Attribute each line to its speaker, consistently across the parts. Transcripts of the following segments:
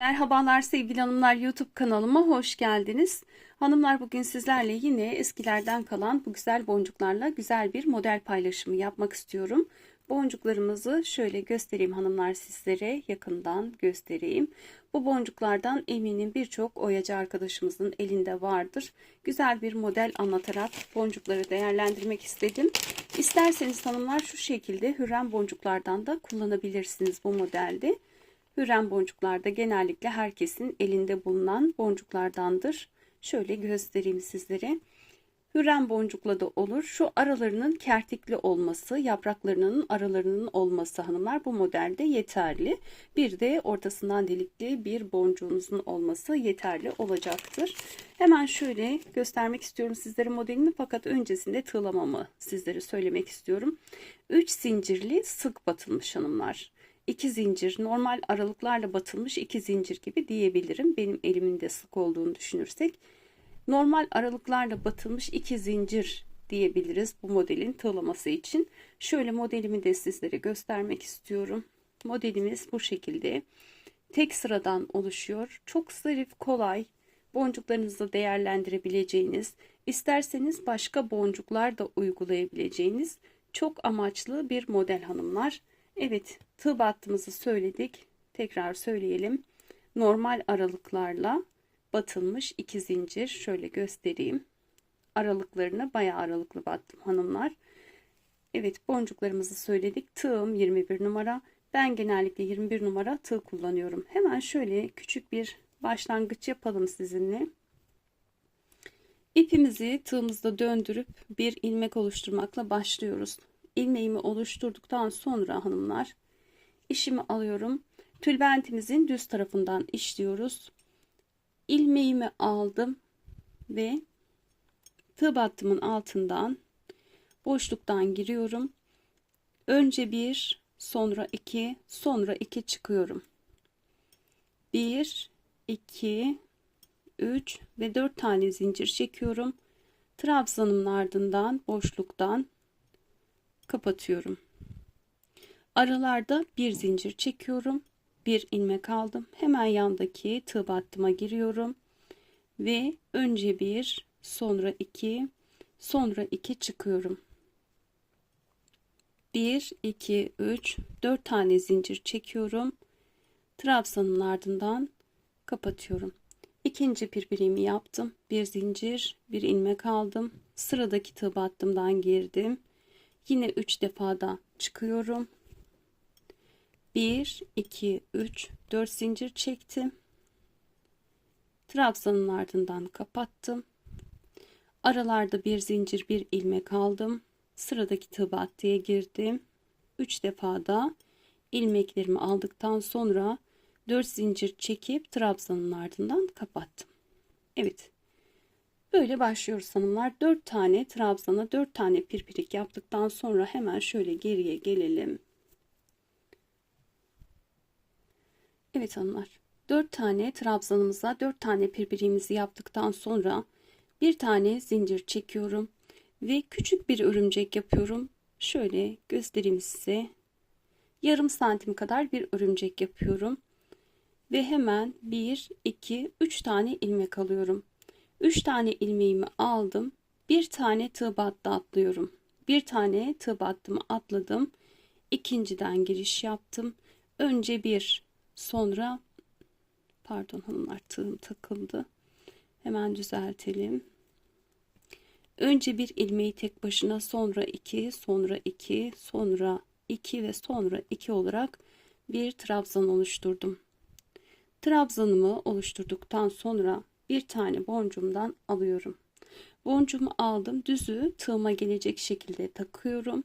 Speaker 1: Merhabalar sevgili hanımlar YouTube kanalıma hoş geldiniz. Hanımlar bugün sizlerle yine eskilerden kalan bu güzel boncuklarla güzel bir model paylaşımı yapmak istiyorum. Boncuklarımızı şöyle göstereyim hanımlar sizlere yakından göstereyim. Bu boncuklardan eminim birçok oyacı arkadaşımızın elinde vardır. Güzel bir model anlatarak boncukları değerlendirmek istedim. İsterseniz hanımlar şu şekilde hürrem boncuklardan da kullanabilirsiniz bu modelde. Hürrem boncuklar da genellikle herkesin elinde bulunan boncuklardandır. Şöyle göstereyim sizlere. Hürrem boncukla da olur. Şu aralarının kertikli olması, yapraklarının aralarının olması hanımlar bu modelde yeterli. Bir de ortasından delikli bir boncuğunuzun olması yeterli olacaktır. Hemen şöyle göstermek istiyorum sizlere modelimi fakat öncesinde tığlamamı sizlere söylemek istiyorum. 3 zincirli sık batılmış hanımlar iki zincir normal aralıklarla batılmış iki zincir gibi diyebilirim. Benim elimin de sık olduğunu düşünürsek. Normal aralıklarla batılmış iki zincir diyebiliriz bu modelin tığlaması için. Şöyle modelimi de sizlere göstermek istiyorum. Modelimiz bu şekilde. Tek sıradan oluşuyor. Çok zarif, kolay. Boncuklarınızı değerlendirebileceğiniz, isterseniz başka boncuklar da uygulayabileceğiniz çok amaçlı bir model hanımlar. Evet tığ battığımızı söyledik. Tekrar söyleyelim. Normal aralıklarla batılmış iki zincir. Şöyle göstereyim. Aralıklarını bayağı aralıklı battım hanımlar. Evet boncuklarımızı söyledik. Tığım 21 numara. Ben genellikle 21 numara tığ kullanıyorum. Hemen şöyle küçük bir başlangıç yapalım sizinle. İpimizi tığımızda döndürüp bir ilmek oluşturmakla başlıyoruz ilmeğimi oluşturduktan sonra hanımlar işimi alıyorum. Tülbentimizin düz tarafından işliyoruz. ilmeğimi aldım ve tığ battımın altından boşluktan giriyorum. Önce bir, sonra iki, sonra iki çıkıyorum. Bir, iki, üç ve dört tane zincir çekiyorum. Trabzanımın ardından boşluktan kapatıyorum. Aralarda bir zincir çekiyorum. Bir ilmek aldım. Hemen yandaki tığ battıma giriyorum. Ve önce bir, sonra iki, sonra iki çıkıyorum. 1, 2, 3, 4 tane zincir çekiyorum. Trabzanın ardından kapatıyorum. İkinci birbirimi yaptım. Bir zincir, bir ilmek aldım. Sıradaki tığ battımdan girdim. Yine 3 defa da çıkıyorum. 1, 2, 3, 4 zincir çektim. Trabzanın ardından kapattım. Aralarda bir zincir bir ilmek aldım. Sıradaki tığ battıya girdim. 3 defa da ilmeklerimi aldıktan sonra 4 zincir çekip trabzanın ardından kapattım. Evet. Böyle başlıyoruz hanımlar. 4 tane trabzana 4 tane pirpirik yaptıktan sonra hemen şöyle geriye gelelim. Evet hanımlar. 4 tane trabzanımıza 4 tane pirpiriğimizi yaptıktan sonra bir tane zincir çekiyorum ve küçük bir örümcek yapıyorum. Şöyle göstereyim size. Yarım santim kadar bir örümcek yapıyorum. Ve hemen 1, 2, 3 tane ilmek alıyorum. 3 tane ilmeğimi aldım. Bir tane tığ battı atlıyorum. Bir tane tığ battımı atladım. İkinciden giriş yaptım. Önce bir sonra pardon hanımlar tığım takıldı. Hemen düzeltelim. Önce bir ilmeği tek başına sonra iki sonra iki sonra iki ve sonra iki olarak bir trabzan oluşturdum. Trabzanımı oluşturduktan sonra bir tane boncuğumdan alıyorum. Boncuğumu aldım. Düzü tığıma gelecek şekilde takıyorum.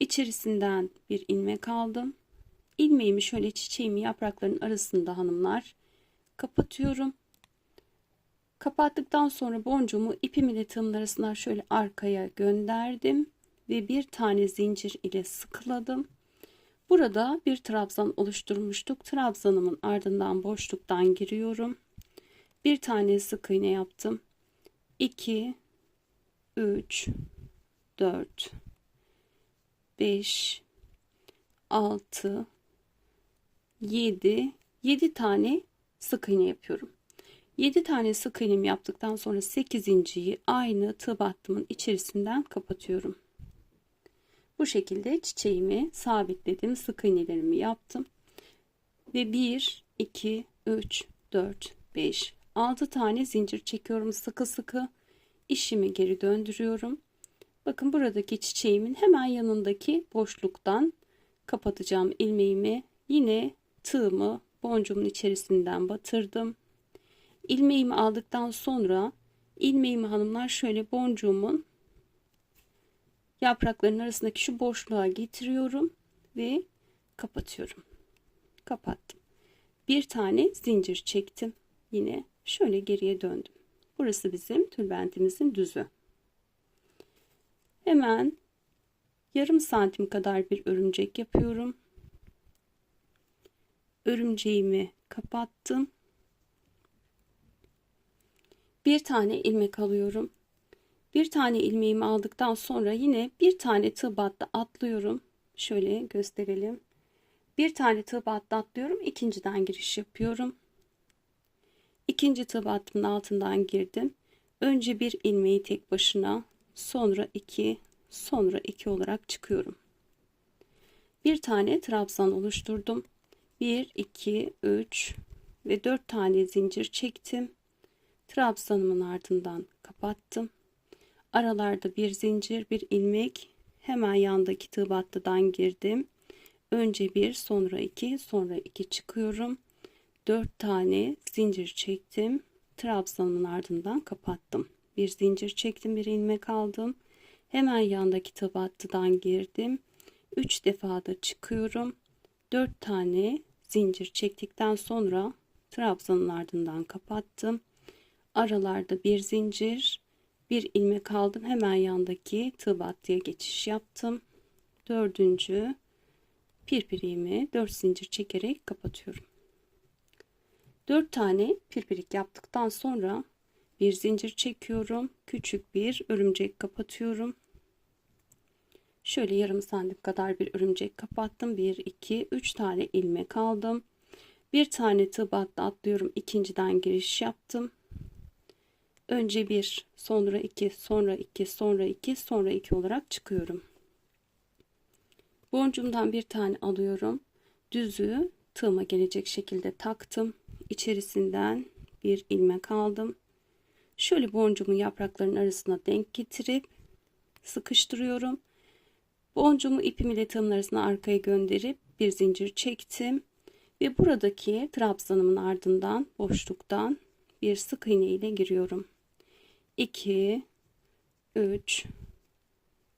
Speaker 1: İçerisinden bir ilmek aldım. İlmeğimi şöyle çiçeğimi yaprakların arasında hanımlar kapatıyorum. Kapattıktan sonra boncuğumu ipimi ile tığımın arasından şöyle arkaya gönderdim ve bir tane zincir ile sıkıladım. Burada bir trabzan oluşturmuştuk. Trabzanımın ardından boşluktan giriyorum bir tane sık iğne yaptım 2 3 4 5 6 7 7 tane sık iğne yapıyorum. 7 tane sık iğnemi yaptıktan sonra 8.yi aynı tığ battımın içerisinden kapatıyorum. Bu şekilde çiçeğimi sabitledim. Sık iğnelerimi yaptım. Ve 1, 2, 3, 4, 5, 6 tane zincir çekiyorum sıkı sıkı. İşimi geri döndürüyorum. Bakın buradaki çiçeğimin hemen yanındaki boşluktan kapatacağım ilmeğimi. Yine tığımı boncuğumun içerisinden batırdım. İlmeğimi aldıktan sonra ilmeğimi hanımlar şöyle boncuğumun yaprakların arasındaki şu boşluğa getiriyorum ve kapatıyorum. Kapattım. Bir tane zincir çektim. Yine şöyle geriye döndüm. Burası bizim tülbentimizin düzü. Hemen yarım santim kadar bir örümcek yapıyorum. Örümceğimi kapattım. Bir tane ilmek alıyorum. Bir tane ilmeğimi aldıktan sonra yine bir tane tığ battı atlıyorum. Şöyle gösterelim. Bir tane tığ battı atlıyorum. İkinciden giriş yapıyorum. İkinci tığ battımın altından girdim. Önce bir ilmeği tek başına, sonra iki, sonra iki olarak çıkıyorum. Bir tane trabzan oluşturdum. 1 2 3 ve 4 tane zincir çektim. Trabzanımın ardından kapattım. Aralarda bir zincir, bir ilmek. Hemen yandaki tığ battıdan girdim. Önce bir, sonra iki, sonra iki çıkıyorum. Dört tane zincir çektim. Trabzanın ardından kapattım. Bir zincir çektim, bir ilmek aldım. Hemen yandaki tığ battıdan girdim. Üç defa da çıkıyorum. Dört tane zincir çektikten sonra trabzanın ardından kapattım. Aralarda bir zincir, bir ilmek aldım. Hemen yandaki tığ geçiş yaptım. Dördüncü pirpiriğimi dört zincir çekerek kapatıyorum. Dört tane pirpirik yaptıktan sonra bir zincir çekiyorum. Küçük bir örümcek kapatıyorum. Şöyle yarım santim kadar bir örümcek kapattım. 1, 2, 3 tane ilmek aldım. Bir tane tığ atlıyorum. ikinciden giriş yaptım. Önce bir, sonra iki, sonra iki, sonra iki, sonra iki olarak çıkıyorum. Boncuğumdan bir tane alıyorum. Düzü tığıma gelecek şekilde taktım. İçerisinden bir ilmek aldım. Şöyle boncuğumun yapraklarının arasına denk getirip sıkıştırıyorum. Boncuğumu ipim ile tığımın arasına arkaya gönderip bir zincir çektim. Ve buradaki trabzanımın ardından boşluktan bir sık iğne ile giriyorum. 2 3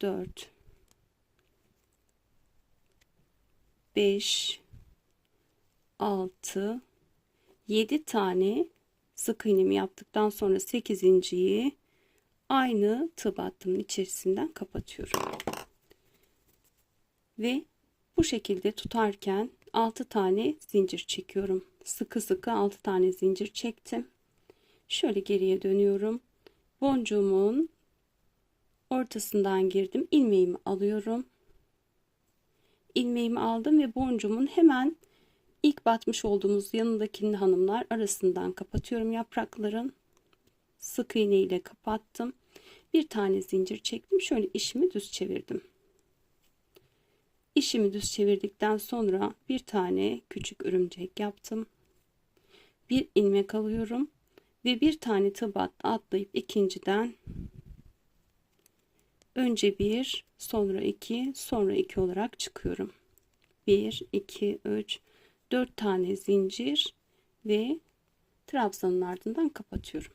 Speaker 1: 4 5 6 7 tane sık iğnemi yaptıktan sonra 8.yi aynı tığ battımın içerisinden kapatıyorum. Ve bu şekilde tutarken 6 tane zincir çekiyorum. Sıkı sıkı 6 tane zincir çektim. Şöyle geriye dönüyorum. Boncuğumun ortasından girdim. ilmeğimi alıyorum. ilmeğimi aldım ve boncuğumun hemen ilk batmış olduğumuz yanındakini hanımlar arasından kapatıyorum yaprakların. Sık iğne ile kapattım. Bir tane zincir çektim. Şöyle işimi düz çevirdim. İşimi düz çevirdikten sonra bir tane küçük örümcek yaptım. Bir ilmek alıyorum ve bir tane tıbat atlayıp ikinciden önce bir sonra iki sonra iki olarak çıkıyorum. 1 2 3 4 tane zincir ve trabzanın ardından kapatıyorum.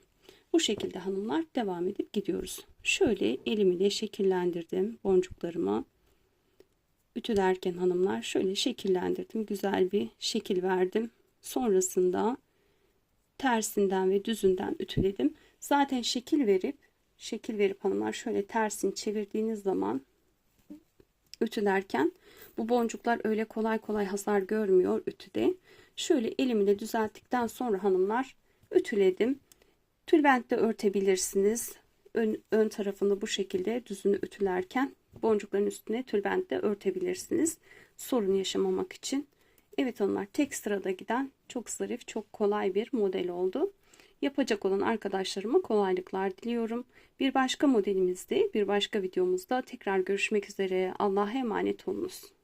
Speaker 1: Bu şekilde hanımlar devam edip gidiyoruz. Şöyle elimi şekillendirdim boncuklarımı. Ütülerken hanımlar şöyle şekillendirdim. Güzel bir şekil verdim. Sonrasında tersinden ve düzünden ütüledim. Zaten şekil verip şekil verip hanımlar şöyle tersini çevirdiğiniz zaman ütülerken bu boncuklar öyle kolay kolay hasar görmüyor ütüde. Şöyle elimle düzelttikten sonra hanımlar ütüledim. Tülbentle örtebilirsiniz. Ön, ön tarafını bu şekilde düzünü ütülerken boncukların üstüne tülbentle örtebilirsiniz. Sorun yaşamamak için Evet hanımlar tek sırada giden çok zarif, çok kolay bir model oldu. Yapacak olan arkadaşlarıma kolaylıklar diliyorum. Bir başka modelimizde, bir başka videomuzda tekrar görüşmek üzere. Allah'a emanet olunuz.